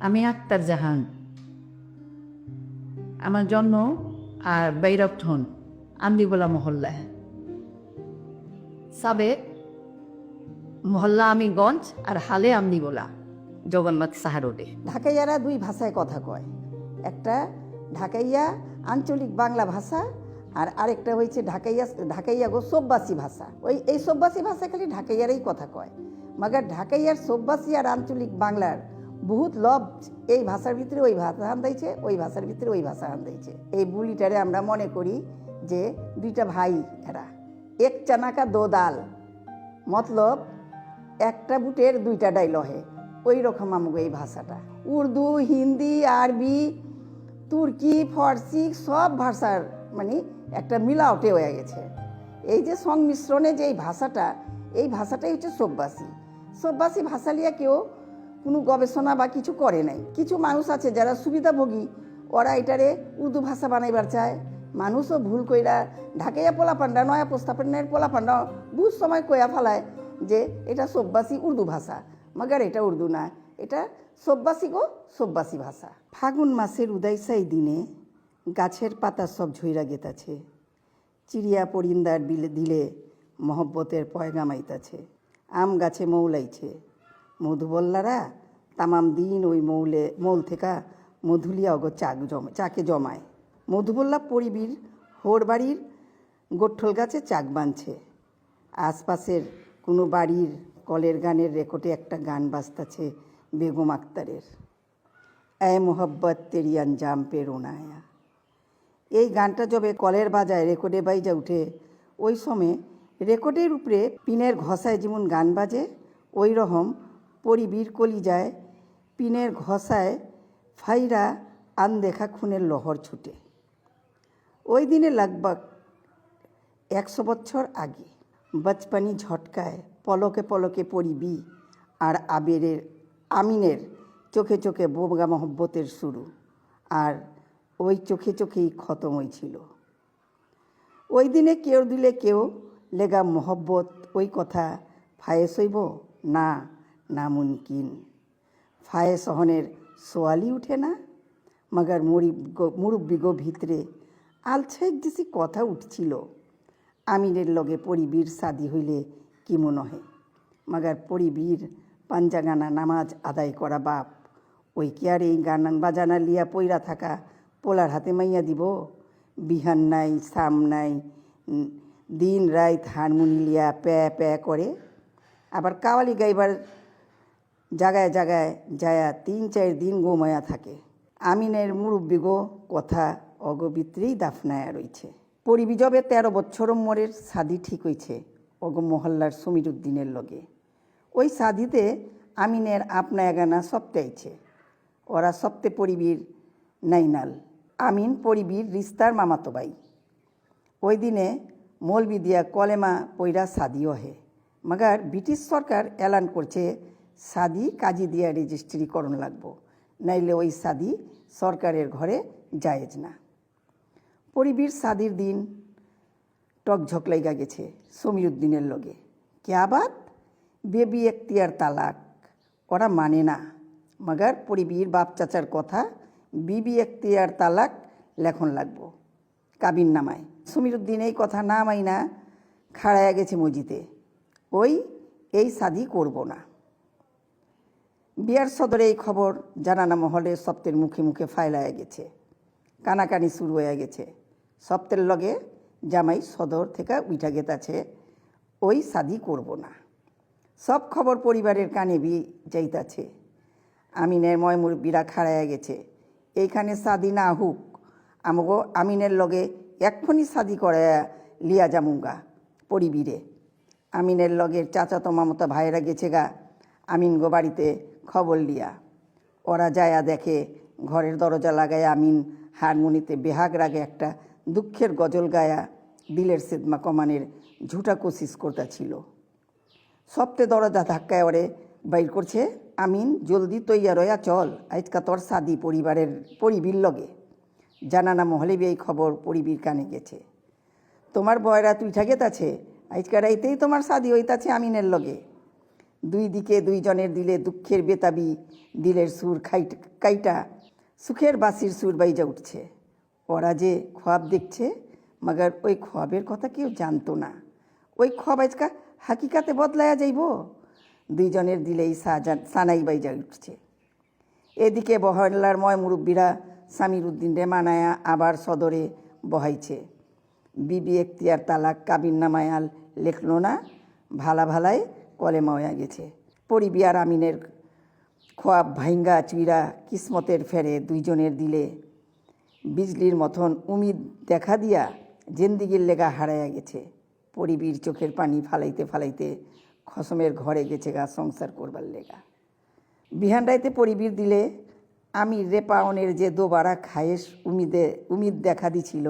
আমি আক্তার জাহান। আমার জন্ম আর বৈরবথন আন্দিবোলা মহল্লায়। সাবেক মহল্লা আমিরগঞ্জ আর হালে আমদিবোলা জগন্নাথ সাহারোডে। ঢাকাইয়ারা দুই ভাষায় কথা কয়। একটা ঢাকাইয়া আঞ্চলিক বাংলা ভাষা আর আরেকটা হয়েছে ঢাকাইয়া ঢাকাইয়া গো সব্বাসী ভাষা। ওই, এই সব্বাসী ভাষা খালি ঢাকাইয়ারাই কথা কয়। মাগার ঢাকাইয়ার সব্বাসী আর আঞ্চলিক বাংলার বহুত লব এই ভাষার ভিতরে ওই ভাষা হান্দাইছে, ওই ভাষার ভিতরে ওই ভাষা হান্দাইছে। এই বুলিটারে আমরা মনে করি যে দুইটা ভাই এরা। এক চানাকা দো দাল। মতলব একটা বুটের দুইটা ডাইলহে। ওই রকম আমাকে এই ভাষাটা। উর্দু, হিন্দি, আরবি, তুর্কি, ফরাসি সব ভাষার মানে একটা মিলাওটে হয়ে গেছে। এই যে সংমিশ্রণে যে এই ভাষাটা, এই ভাষাটাই হচ্ছে সব্বাসী। সব্বাসী ভাষা নিয়ে কেউ কোনো গবেষণা বা কিছু করে নাই। কিছু মানুষ আছে যারা সুবিধাভোগী, ওরা এটারে উর্দু ভাষা বানাইবার চায়। মানুষও ভুল কইরা ঢাকাইয়া পোলা পান্ডা নয়া প্রস্তাপনের পোলা পান্ডা বহুত সময় কয়া ফেলায় যে এটা সব্বাসী উর্দু ভাষা। মগার এটা উর্দু না, এটা সব্বাসী গো সব্বাসী ভাষা। ফাগুন মাসের উদয়সাই দিনে গাছের পাতা সব ঝইরা গেতাছে। চিড়িয়া পরিন্দার বিলে দিলে মহব্বতের পয়গামাইতাছে আম গাছে মৌলাইছে। মধুবল্লারা তামাম দিন ওই মৌলে, মৌল থেকে মধুলিয়া অগ চাক জমা, চাকে জমায়। মধুবল্লা পরিবীর হোর বাড়ির গোঠল গাছে চাক বাঁধছে। আশপাশের কোনো বাড়ির কলের গানের রেকর্ডে একটা গান বাজতাছে বেগম আক্তারের। এ মোহব্বত তেরি আঞ্জাম পে রোনায়া এই গানটা যবে কলের বাজায় রেকর্ডে বাইজা উঠে, ওই সময় রেকর্ডের উপরে পিনের ঘষায় যেমন গান বাজে, ওই রকম পরিবীর কলি যায় পিনের ঘষায় ফাইরা আনদেখা খুনের লহর ছুটে। ওই দিনে লাগবাগ একশো বছর আগে বচপনি ঝটকায় পলকে পলকে পড়িবি আর আবেরের, আমিনের চোখে চোখে বোবগা মহব্বতের শুরু আর ওই চোখে চোখেই খতম হয়েছিল ওই দিনে কেউ দিলে কেউ লেগা মহব্বত, ওই কথা ফায়েস হইব না না মুনকিন। ফায়ে সহনের সোয়ালি উঠে না, মগার মুড়ি মুরব্বি গো ভিতরে আলছাই দিছি কথা উঠছিল। আমিরের লগে পরিবীর সাদি হইলে কি মনে হয়? মাগার পরিবীর পাঞ্জাগানা নামাজ আদায় করা বাপ, ওই কি আর এই গান বাজানা লিয়া পইরা থাকা পোলার হাতে মাইয়া দিব? বিহান নাই, সাম নাই দিন রাত হারমোনি লিয়া প্যা প্যা করে। আবার কাওয়ালি গাইবার জাগায় জাগায় যায়া তিন চার দিন গোমায়া থাকে। আমিনের মুরব্বী গো কথা অগবিত্রেই দাফনায়া রইছে। পরিবি যবে তেরো বছর মোরের সাদি ঠিক হইছে অগ মহল্লার সমীর উদ্দিনের লগে। ওই সাদিতে আমিনের আপনা এগানা ওরা সপ্তে পরিবীর নাইনাল, আমিন পরিবীর রিস্তার মামাতো ভাই। ওই দিনে মৌলবি দিয়া কলেমা পৈরা সাদিও হে। মাগার ব্রিটিশ সরকার এলান করছে সাদি কাজী দিয়া রেজিস্ট্রিকরণ লাগবো। নাইলে ওই সাদি সরকারের ঘরে জায়েজ না। পরিবীর সাদির দিন টক ঝকলাইগা গেছে সমীরুদ্দিনের লগে। ক্যাবাত? বেবি এখতিয়ার তালাক। ওরা মানে না। মগার পরিবীর বাপ চাচার কথা, বিবি এখতিয়ার তালাক লেখন লাগবো। কাবিন নামায়। সমীরুদ্দিন এই কথা না মাই না খাড়ায়া গেছে মসজিদে। ওই, এই সাদি করব না। বিয়ার সদরে এই খবর জানানা মহলে সপ্তের মুখে মুখে ফাইলায়া গেছে। কানাকানি শুরু হয়ে গেছে। সপ্তের লগে জামাই সদর থেকে উঠা গেতাছে, ওই সাদি করব না। সব খবর পরিবারের কানে বি যাইতাছে। আমিনের ময়মুর ময়মুরব্বীরা খাড়ায়া গেছে, এইখানে সাদি না হুক, আমগো আমিনের লগে এক্ষুনি সাদি করে লিয়া জামুঙ্গা পরিবীরে। আমিনের লগের চাচাতো মামতা ভাইয়েরা গেছে গা আমিন গো বাড়িতে খবর লিয়া। ওরা যায়া দেখে ঘরের দরজা লাগায় আমিন হারমোনিতে বেহাগ রাগে একটা দুঃখের গজল গায়া দিলের সেদমা কমানের ঝুটা কোশিস করতেছিল। সপ্তে দরজা ধাক্কায় ওরে, বাইর করছে? আমিন, জলদি তৈয়া রয়া চল আজকা তোর সাদি পরিবারের পরিবীর লগে। জানানা মহলে এই খবর পরিবীর কানে গেছে। তোমার বয়রা তুই ঠাকেত আছে আজকা রাইতেই তোমার সাদি হইতাছে আমিনের লগে। দুই দিকে দুইজনের দিলে দুঃখের বেতাবি, দিলের সুর খাইট, কাইটা, সুখের বাসির সুর বাইজা উঠছে। ওরা যে খোয়াব দেখছে, মগর ওই খোয়াবের কথা কেউ জানতো না। ওই খোয়াব আজকা হাকিকাতে বদলায়া যাইব। দুইজনের দিলেই সানাই বাইজা উঠছে। এদিকে বহল্লার ময় মুরব্বীরা সামির উদ্দিন রে মানায়া আবার সদরে বহাইছে। বিবি এখতিয়ার তালাক, কাবিন নামায়াল লেখলো না, ভালা ভালাই কলেমা হয়ে গেছে। পরিবিয়ার আমিনের খোয়াব ভাইঙ্গা চুইরা কিসমতের ফেরে দুইজনের দিলে। বিজলির মতন উমিদ দেখা দিয়া জেন্দিগির লেগা হারাইয়া গেছে। পরিবীর চোখের পানি ফালাইতে ফালাইতে খসমের ঘরে গেছে গা সংসার করবার লেগা। বিহান রাইতে পরিবীর দিলে আমি রেপাওনের যে দোবারা খায়েশ উমিদে, উমিদ দেখা দিছিল,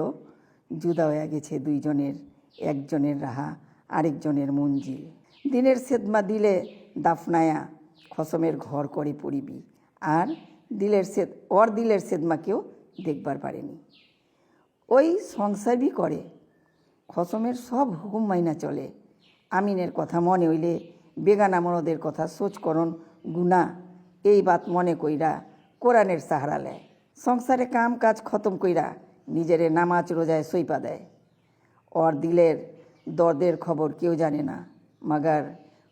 জুদা হয়ে গেছে দুইজনের, একজনের রাহা, আরেকজনের মঞ্জিল। দিনের সেদমা দিলে দাফনায়া, খসমের ঘর করে পড়িবি। আর দিলের সেদ, ওর দিলের সেদমাকেও দেখবার পারেনি। ওই সংসারই করে, খসমের সব হুকুম মাইনা চলে। আমিনের কথা মনে হইলে বেগানা মরদের কথা সোচ করন গুনা এই বাত মনে কইরা কোরআনের সাহারা লেয় সংসারে কাম কাজ খতম কইরা নিজেরে নামাজ রোজায় সইপা দেয়। ওর দিলের দর্দের খবর কেউ জানে না। মাগার।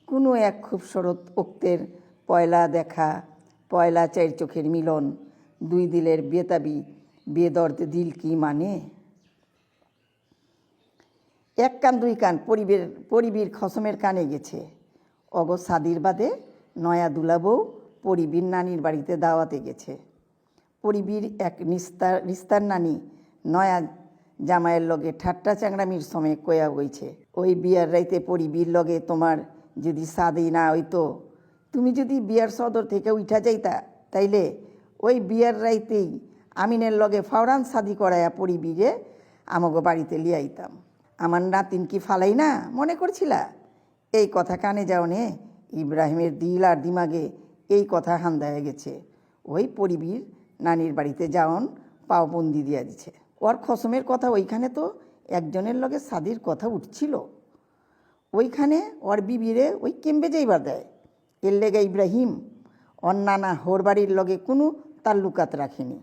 কোনো এক খুবসরত উক্তের পয়লা দেখা, পয়লা চার চোখের মিলন, দুই দিলের বেতাবি বেদর্দ দিল কি মানে? এক কান দুই কান পরিবের, পরিবীর খসমের কানে গেছে। অগ সাদির বাদে নয়া দুলাবউ পরিবীর নানির বাড়িতে দাওয়াতে গেছে। পরিবীর এক নিস্তার নিস্তার নানি নয়া জামাইয়ের লগে ঠাট্টা চাংড়ামির সময় কয়া হইছে। ওই বিয়ার রাইতে পরিবীর লগে তোমার যদি সাদেই না হইতো। তুমি যদি বিয়ার সদর থেকে উঠা যাইতা, তাইলে ওই বিয়ার রাইতেই আমিনের লগে ফাওরান সাদি করাইয়া পরিবীরে আমাকে বাড়িতে লিয়াইতাম আমার নাতিন কি ফালাই না, মনে করছিলা? এই কথা কানে যাও নে, ইব্রাহিমের দিল আর দিমাগে এই কথা হান্দায় গেছে। ওই পরিবীর নানির বাড়িতে যাওন, পাওবন্দি দিয়া দিছে। ওর খসমের কথা ওইখানে তো একজনের লগে সাদির কথা উঠছিল। ওইখানে ওর বিবিরে ওই কেম্বে যাইবার দেয়। এর লেগে ইব্রাহিম, ওর নানা হোর বাড়ির লগে কোনো তাল্লুকাত রাখেনি।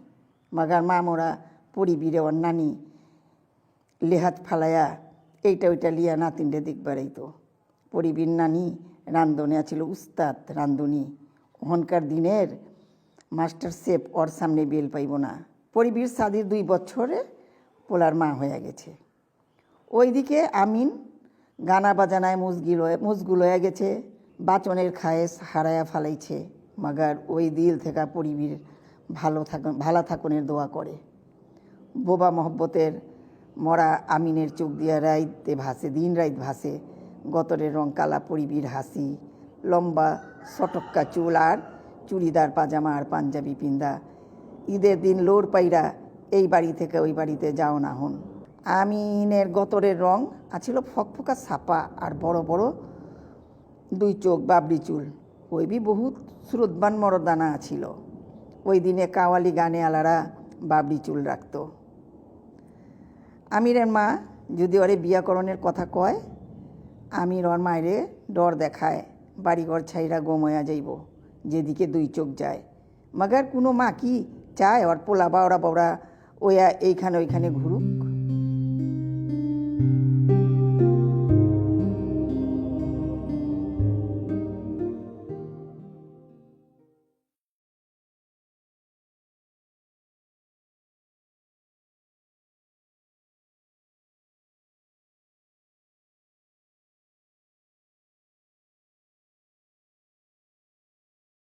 মাগার মা মোরা পরিবীরে ওর নানি, লেহাত ফালায়া, এইটা ওইটা লিয়া নাতিনরে দেখবার তো পরিবীর নানি রান্ধনে আছিল উস্তাদ রান্ধনি। ওখানকার দিনের মাস্টার শেফ ওর সামনে বেল পাইব না। পরিবীর সাদির দুই বছরে পোলার মা হয়ে গেছে। ওইদিকে আমিন গানা বাজানায় মুজগিল মুজগুল হয়ে গেছে, বাচনের খায়েস হারায়া ফালাইছে, মাগার ওই দিল থেকে পরিবীর ভালো থাক, ভালা থাকনের দোয়া করে। বোবা মহব্বতের মরা আমিনের চোখ দিয়া রাইতে ভাসে, দিন রাইত ভাসে, গতরের রং কালা পরিবীর হাসি, লম্বা সটক্কা চুল আর চুড়িদার পাজামা আর পাঞ্জাবি পিন্দা ঈদের দিন লোর পাইরা এই বাড়ি থেকে ওই বাড়িতে যাও না হন। আমিনের গতরের রং আছিল ফকফকা ছাপা আর বড় বড় দুই চোখ বাবরি চুল। ওই বি বহুত শ্রুতবান মরদানা ছিল ওই দিনে কাওয়ালি গানে আলারা বাবরি চুল রাখতো। আমিরের মা যদি ওরে বিয়াকরণের কথা কয়, আমির ওর মায়েরে ডর দেখায়, বাড়িঘর ছাইরা গোময়া যাইব, যেদিকে দুই চোখ যায়। মাগার কোনো মা কি চায়? ওর পোলা বাওড়া বাওড়া ওয়া এইখানে ওইখানে ঘুরুক।